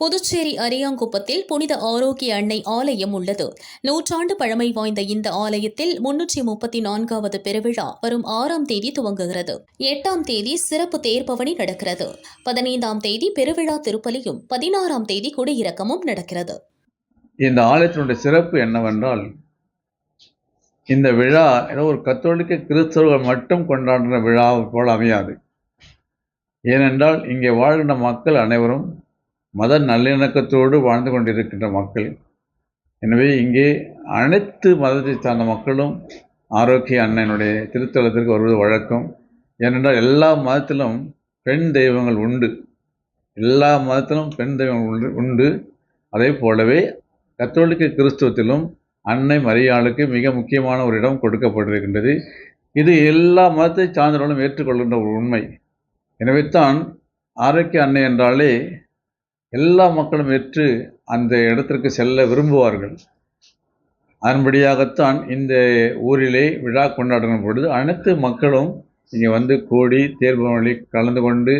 புதுச்சேரி அரியாங்குப்பத்தில் புனித ஆரோக்கிய அன்னை ஆலயம் உள்ளது. நூற்றாண்டு பழமை வாய்ந்த இந்த ஆலயத்தில் முன்னூற்றி முப்பத்தி நான்காவது பெருவிழா வரும் ஆறாம் தேதி துவங்குகிறது. எட்டாம் தேதி சிறப்பு தேர்பவனி நடக்கிறது. பதினைந்தாம் தேதி பெருவிழா திருப்பலியும் பதினாறாம் தேதி குடியிறக்கமும் நடக்கிறது. இந்த ஆலயத்தினுடைய சிறப்பு என்னவென்றால் இந்த விழா ஏதோ ஒரு கத்தோலிக்க கிறிஸ்தவர்கள் மட்டும் கொண்டாடுற விழா போல் அமையாது. ஏனென்றால் இங்கே வாழ்கின்ற மக்கள் அனைவரும் மத நல்லிணக்கத்தோடு வாழ்ந்து கொண்டிருக்கின்ற மக்கள். எனவே இங்கே அனைத்து மதத்தை சார்ந்த மக்களும் ஆரோக்கிய அண்ணனுடைய திருத்தலத்திற்கு வருவது வழக்கம். ஏனென்றால் எல்லா மதத்திலும் பெண் தெய்வங்கள் உண்டு. எல்லா மதத்திலும் பெண் தெய்வங்கள் உண்டு உண்டு. அதே போலவே கத்தோலிக்க கிறிஸ்துவத்திலும் அன்னை மரியாளுக்கு மிக முக்கியமான ஒரு இடம் கொடுக்கப்பட்டிருக்கின்றது. இது எல்லா மதத்தை சார்ந்தவர்களும் ஏற்றுக்கொள்கின்ற ஒரு உண்மை. எனவே தான் ஆரோக்கிய அன்னை என்றாலே எல்லா மக்களும் ஏற்று அந்த இடத்திற்கு செல்ல விரும்புவார்கள். அதன்படியாகத்தான் இந்த ஊரிலே விழா கொண்டாடுகிற பொழுது அனைத்து மக்களும் இங்கே வந்து கூடி தேர்வு கலந்து கொண்டு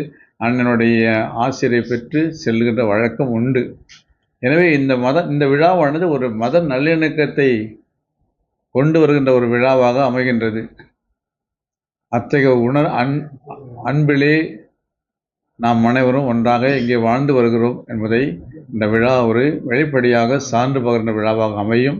அண்ணனுடைய ஆசிரியை பெற்று செல்கின்ற வழக்கம் உண்டு. எனவே இந்த மத இந்த விழாவானது ஒரு மத நல்லிணக்கத்தை கொண்டு வருகின்ற ஒரு விழாவாக அமைகின்றது. அத்தகைய உணர் அன் அன்பிலே நாம் அனைவரும் ஒன்றாக இங்கே வாழ்ந்து வருகிறோம் என்பதை இந்த விழா ஒரு வெளிப்படையாக சான்று பகிர்ந்த விழாவாக அமையும்.